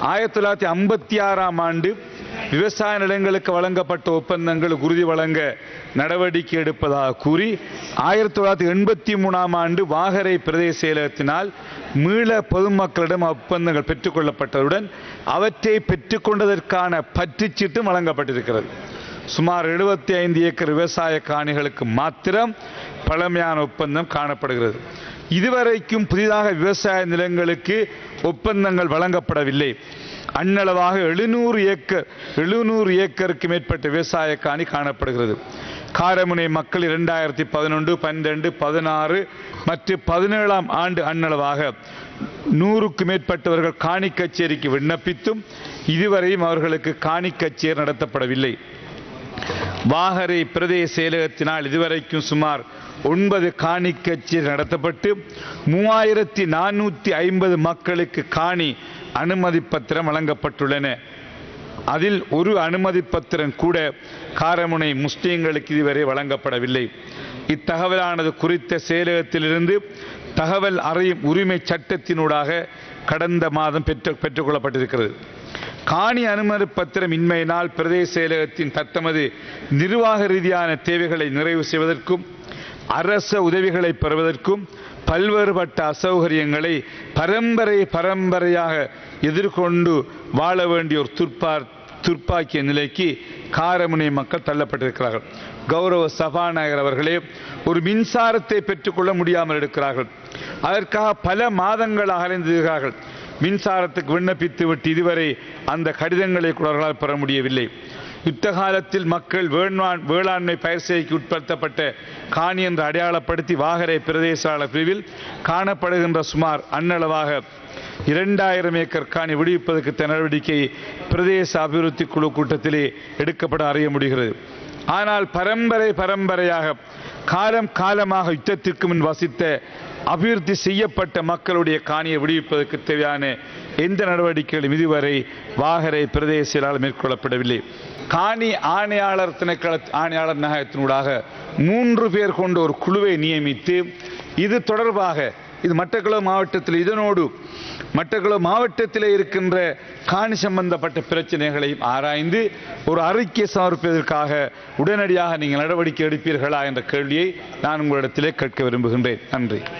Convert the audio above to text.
ஆயிரத்தி தொள்ளாயிரத்தி ஐம்பத்தி ஆறாம் ஆண்டு விவசாய நிலங்களுக்கு வழங்கப்பட்ட ஒப்பந்தங்கள் உறுதி வழங்க நடவடிக்கை எடுப்பதாக கூறி ஆயிரத்தி தொள்ளாயிரத்தி எண்பத்தி மூணாம் ஆண்டு வாகரை பிரதேச செயலகத்தினால் மீள பொதுமக்களிடம் ஒப்பந்தங்கள் பெற்றுக்கொள்ளப்பட்டதுடன் அவற்றை பெற்றுக்கொண்டதற்கான பற்றுச்சீட்டும் வழங்கப்பட்டிருக்கிறது. சுமார் 75 ஐந்து ஏக்கர் விவசாய காணிகளுக்கு மாத்திரம் பழமையான ஒப்பந்தம் காணப்படுகிறது. இதுவரைக்கும் புதிதாக விவசாய நிலங்களுக்கு ஒப்பந்தங்கள் வழங்கப்படவில்லை. அண்ணளவாக எழுநூறு ஏக்கர் எழுநூறு ஏக்கருக்கு மேற்பட்ட விவசாய காணி காணப்படுகிறது. காரமுனை மக்கள் இரண்டாயிரத்தி பதினொன்று பன்னிரெண்டு பதினாறு மற்றும் பதினேழாம் ஆண்டு அண்ணளவாக நூறுக்கு மேற்பட்டவர்கள் காணி கச்சேரிக்கு விண்ணப்பித்தும் இதுவரையும் அவர்களுக்கு காணி கச்சேரி நடத்தப்படவில்லை. வாகரை பிரதேச செயலகத்தினால் இதுவரைக்கும் சுமார் ஒன்பது காணி கச்சேரி நடத்தப்பட்டு மூவாயிரத்தி நானூற்றி ஐம்பது மக்களுக்கு காணி அனுமதி பத்திரம் வழங்கப்பட்டுள்ளன. அதில் ஒரு அனுமதி பத்திரம் கூட காரமுனை முஸ்லீம்களுக்கு இதுவரை வழங்கப்படவில்லை. இத்தகவலானது குறித்த செயலகத்திலிருந்து தகவல் அறியும் உரிமை சட்டத்தினூடாக கடந்த மாதம் பெற்று பெற்றுக்கொள்ளப்பட்டிருக்கிறது. காணி அனுமதி பத்திரம் இன்மையினால் பிரதேச செயலகத்தின் தத்தமது நிர்வாக ரீதியான தேவைகளை நிறைவு செய்வதற்கும் அரச உதவிகளை பெறுவதற்கும் பல்வேறுபட்ட அசௌகரியங்களை பரம்பரை பரம்பரையாக எதிர்கொண்டு வாழ வேண்டிய ஒரு துர்ப்பார் துர்ப்பாக்கிய நிலைக்கு காரமுனை மக்கள் தள்ளப்பட்டிருக்கிறார்கள். கௌரவ சபாநாயகர் அவர்களே ஒரு மின்சாரத்தை பெற்றுக்கொள்ள முடியாமல் இருக்கிறார்கள். அதற்காக பல மாதங்கள் அகலைந்திருக்கிறார்கள் மின்சாரத்துக்கு விண்ணப்பித்து விட்டு இதுவரை அந்த கடிதங்களை கூட பெற முடியவில்லை. யுத்த காலத்தில் மக்கள் வேளாண் வேளாண்மை பயிர் செய்கைக்கு உட்படுத்தப்பட்ட காணி என்று அடையாளப்படுத்தி வாகரை பிரதேசாளர் பிரிவில் காணப்படுகின்ற சுமார் அன்னளவாக இரண்டாயிரம் ஏக்கர் காணி விடுவிப்பதற்கு நடவடிக்கை பிரதேச அபிவிருத்தி குழு கூட்டத்திலே எடுக்கப்பட அறிய முடிகிறது. ஆனால் பரம்பரை பரம்பரையாக காலம் காலமாக யுத்தத்திற்கு முன் வசித்த அபிவிருத்தி செய்யப்பட்ட மக்களுடைய காணியை விடுவிப்பதற்கு தேவையான எந்த நடவடிக்கைகளும் இதுவரை வாகரை பிரதேச மேற்கொள்ளப்படவில்லை. காணி ஆணையாளர் திணைக்கள ஆணையாளர் நகரத்தினூடாக மூன்று பேர் கொண்ட ஒரு குழுவை நியமித்து இது தொடர்பாக இது மட்டக்குளம் மாவட்டத்தில் இதனோடு மட்டக்குளம் மாவட்டத்தில் இருக்கின்ற காணி சம்பந்தப்பட்ட பிரச்சனைகளையும் ஆராய்ந்து ஒரு அறிக்கை சமர்ப்பதற்காக உடனடியாக நீங்கள் நடவடிக்கை எடுப்பீர்களா என்ற கேள்வியை நான் உங்களிடத்திலே கேட்க விரும்புகின்றேன். நன்றி.